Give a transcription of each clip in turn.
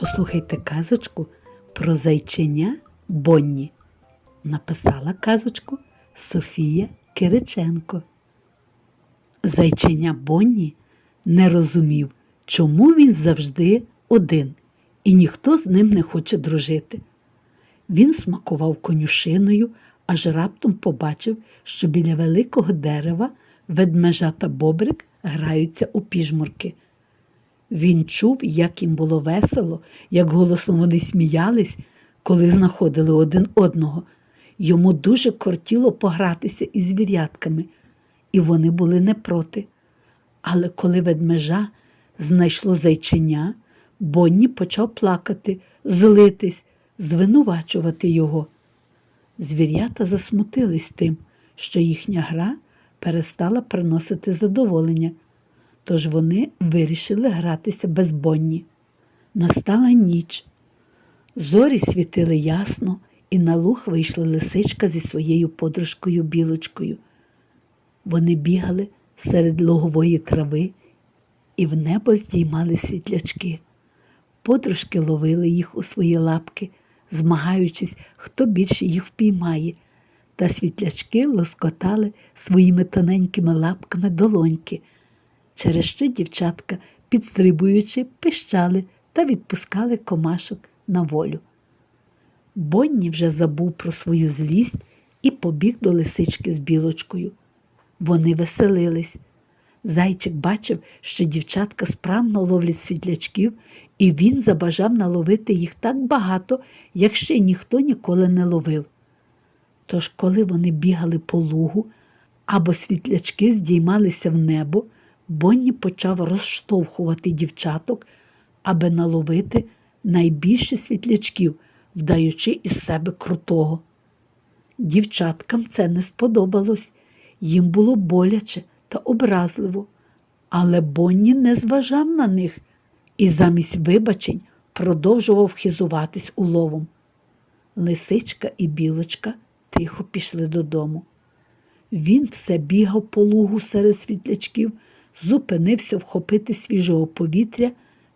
Послухайте казочку про зайченя Бонні. Написала казочку Софія Кириченко. Зайченя Бонні не розумів, чому він завжди один, і ніхто з ним не хоче дружити. Він смакував конюшиною, аж раптом побачив, що біля великого дерева ведмежа та бобрик граються у піжмурки. Він чув, як їм було весело, як голосом вони сміялись, коли знаходили один одного. Йому дуже кортіло погратися із звірятками, і вони були не проти. Але коли ведмежа знайшло зайченя, Бонні почав плакати, злитись, звинувачувати його. Звірята засмутились тим, що їхня гра перестала приносити задоволення, тож вони вирішили гратися без Бонні. Настала ніч. Зорі світили ясно, і на луг вийшла лисичка зі своєю подружкою білочкою. Вони бігали серед логової трави і в небо здіймали світлячки. Подружки ловили їх у свої лапки, змагаючись, хто більше їх впіймає, та світлячки лоскотали своїми тоненькими лапками долоньки, через що дівчатка, підстрибуючи, пищали та відпускали комашок на волю. Бонні вже забув про свою злість і побіг до лисички з білочкою. Вони веселились. Зайчик бачив, що дівчатка справно ловлять світлячків, і він забажав наловити їх так багато, як ще ніхто ніколи не ловив. Тож, коли вони бігали по лугу або світлячки здіймалися в небо, Бонні почав розштовхувати дівчаток, аби наловити найбільше світлячків, вдаючи із себе крутого. Дівчаткам це не сподобалось, їм було боляче та образливо, але Бонні не зважав на них і замість вибачень продовжував хизуватись уловом. Лисичка і білочка тихо пішли додому. Він все бігав по лугу серед світлячків, зупинився вхопити свіжого повітря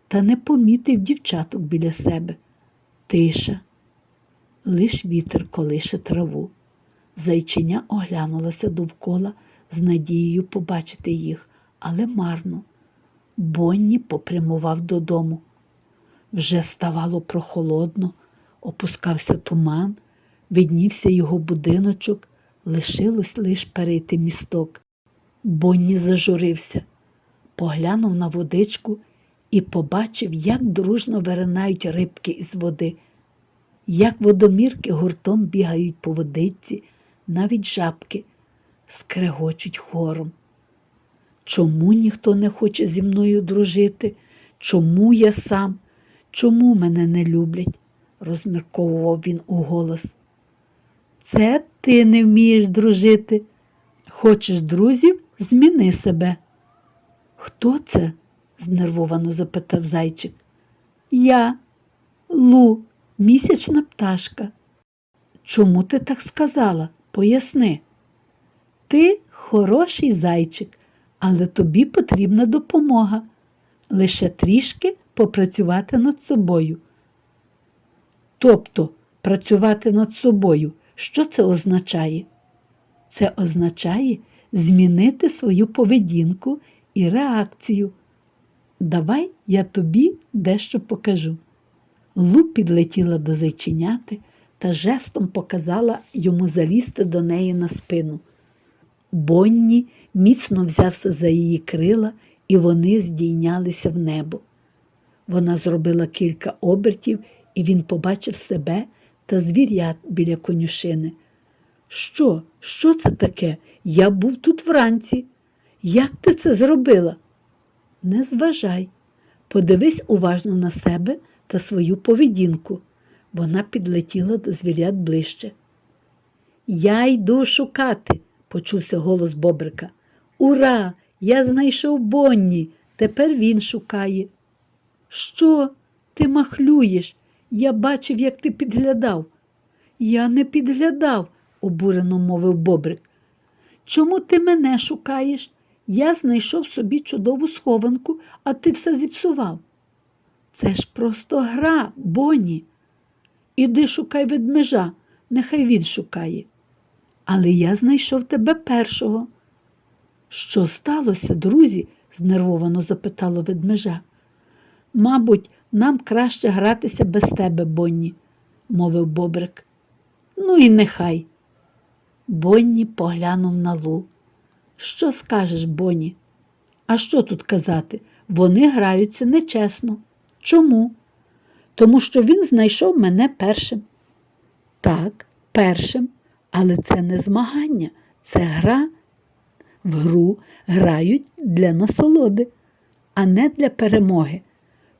та не помітив дівчаток біля себе. Тиша. Лиш вітер колише траву. Зайчиня оглянулася довкола з надією побачити їх, але марно. Бонні попрямував додому. Вже ставало прохолодно, опускався туман, виднівся його будиночок, лишилось лиш перейти місток. Бонні зажурився, поглянув на водичку і побачив, як дружно виринають рибки із води, як водомірки гуртом бігають по водичці, навіть жабки скрегочуть хором. Чому ніхто не хоче зі мною дружити? Чому я сам? Чому мене не люблять? розмірковував він уголос. Це ти не вмієш дружити. Хочеш друзів, зміни себе. Хто це? знервовано запитав зайчик. Я, Лу, місячна пташка. Чому ти так сказала? Поясни. Ти хороший зайчик, але тобі потрібна допомога. Лише трішки попрацювати над собою. Тобто працювати над собою, що це означає? Це означає змінити свою поведінку і реакцію. Давай я тобі дещо покажу. Лу підлетіла до зайченяти та жестом показала йому залізти до неї на спину. Бонні міцно взявся за її крила, і вони здійнялися в небо. Вона зробила кілька обертів, і він побачив себе та звірят біля конюшини. Що, що це таке? Я був тут вранці. Як ти це зробила? Не зважай, подивись уважно на себе та свою поведінку. Вона підлетіла до звірят ближче. Я йду шукати, почувся голос Бобрика. Ура! Я знайшов Бонні. Тепер він шукає. Що? Ти махлюєш? Я бачив, як ти підглядав. Я не підглядав, обурено мовив Бобрик. Чому ти мене шукаєш? Я знайшов собі чудову схованку, а ти все зіпсував. Це ж просто гра, Бонні. Іди шукай ведмежа, нехай він шукає. Але я знайшов тебе першого. Що сталося, друзі? знервовано запитало ведмежа. Мабуть, нам краще гратися без тебе, Бонні, мовив Бобрик. Ну і нехай. Бонні поглянув на Лу. Що скажеш, Бонні? А що тут казати? Вони граються нечесно. Чому? Тому що він знайшов мене першим. Так, першим, але це не змагання, це гра. В гру грають для насолоди, а не для перемоги.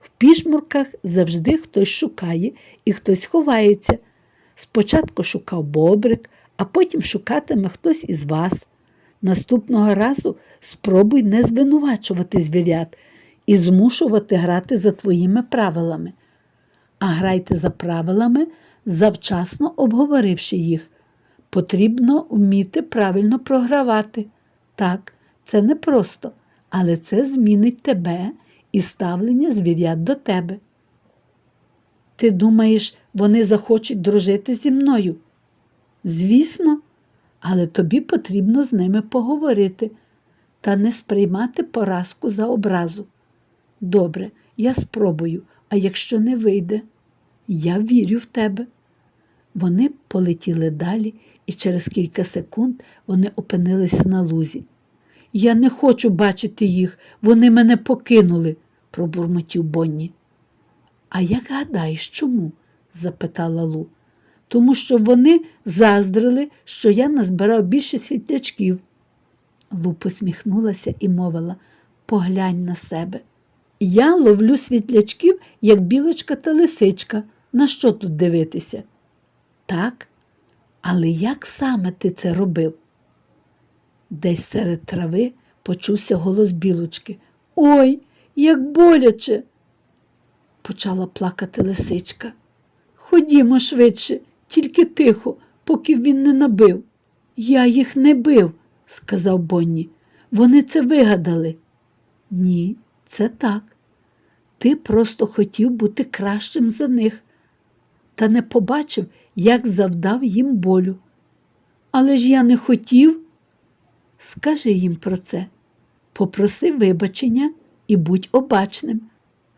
В пішмурках завжди хтось шукає і хтось ховається. Спочатку шукав бобрик, а потім шукатиме хтось із вас. Наступного разу спробуй не звинувачувати звірят і змушувати грати за твоїми правилами. А грайте за правилами, завчасно обговоривши їх. Потрібно вміти правильно програвати. Так, це непросто, але це змінить тебе і ставлення звірят до тебе. Ти думаєш, вони захочуть дружити зі мною? Звісно, але тобі потрібно з ними поговорити та не сприймати поразку за образу. Добре, я спробую, а якщо не вийде, я вірю в тебе. Вони полетіли далі, і через кілька секунд вони опинилися на лузі. Я не хочу бачити їх, вони мене покинули, пробурмотів Бонні. А як гадаєш, чому? запитала Лу. Тому що вони заздрили, що я назбирав більше світлячків. Лу посміхнулася і мовила поглянь на себе. Я ловлю світлячків, як білочка та лисичка. На що тут дивитися? Так, але як саме ти це робив? Десь серед трави почувся голос білочки. Ой, як боляче. Почала плакати лисичка. Ходімо швидше, тільки тихо, поки він не набив. Я їх не бив, сказав Бонні. Вони це вигадали. Ні, це так. Ти просто хотів бути кращим за них, та не побачив, як завдав їм болю. Але ж я не хотів. Скажи їм про це, попроси вибачення і будь обачним.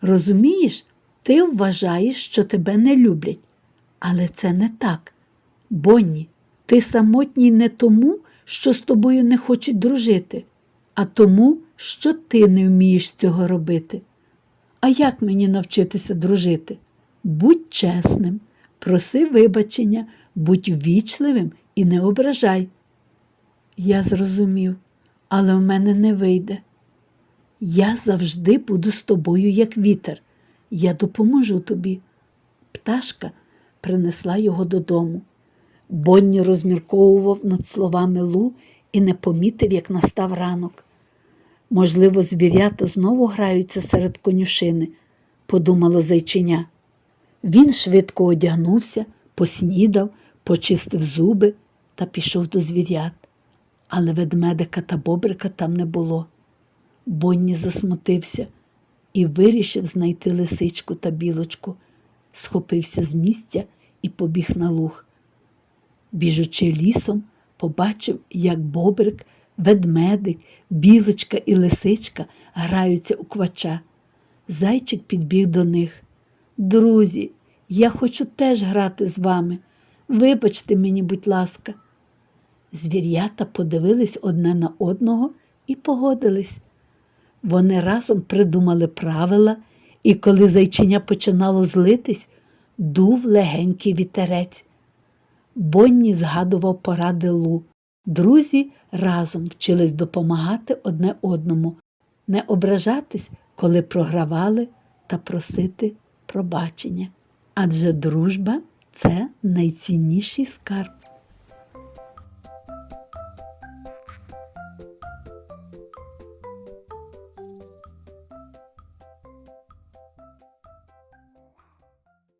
Розумієш, ти вважаєш, що тебе не люблять, але це не так. Бонні, ти самотній не тому, що з тобою не хочуть дружити, а тому, що ти не вмієш цього робити. А як мені навчитися дружити? Будь чесним, проси вибачення, будь ввічливим і не ображай. Я зрозумів, але в мене не вийде. Я завжди буду з тобою, як вітер. Я допоможу тобі. Пташка принесла його додому. Бонні розмірковував над словами Лу і не помітив, як настав ранок. Можливо, звірята знову граються серед конюшини, подумало зайчиня. Він швидко одягнувся, поснідав, почистив зуби та пішов до звірят. Але ведмедика та бобрика там не було. Бонні засмутився і вирішив знайти лисичку та білочку, схопився з місця і побіг на луг. Біжучи лісом, побачив, як бобрик, ведмедик, білочка і лисичка граються у квача. Зайчик підбіг до них. Друзі, я хочу теж грати з вами. Вибачте мені, будь ласка. Звір'ята подивились одне на одного і погодились. Вони разом придумали правила, і коли зайчиня починало злитись, дув легенький вітерець. Бонні згадував поради Лу. Друзі разом вчились допомагати одне одному, не ображатись, коли програвали, та просити пробачення. Адже дружба це найцінніший скарб.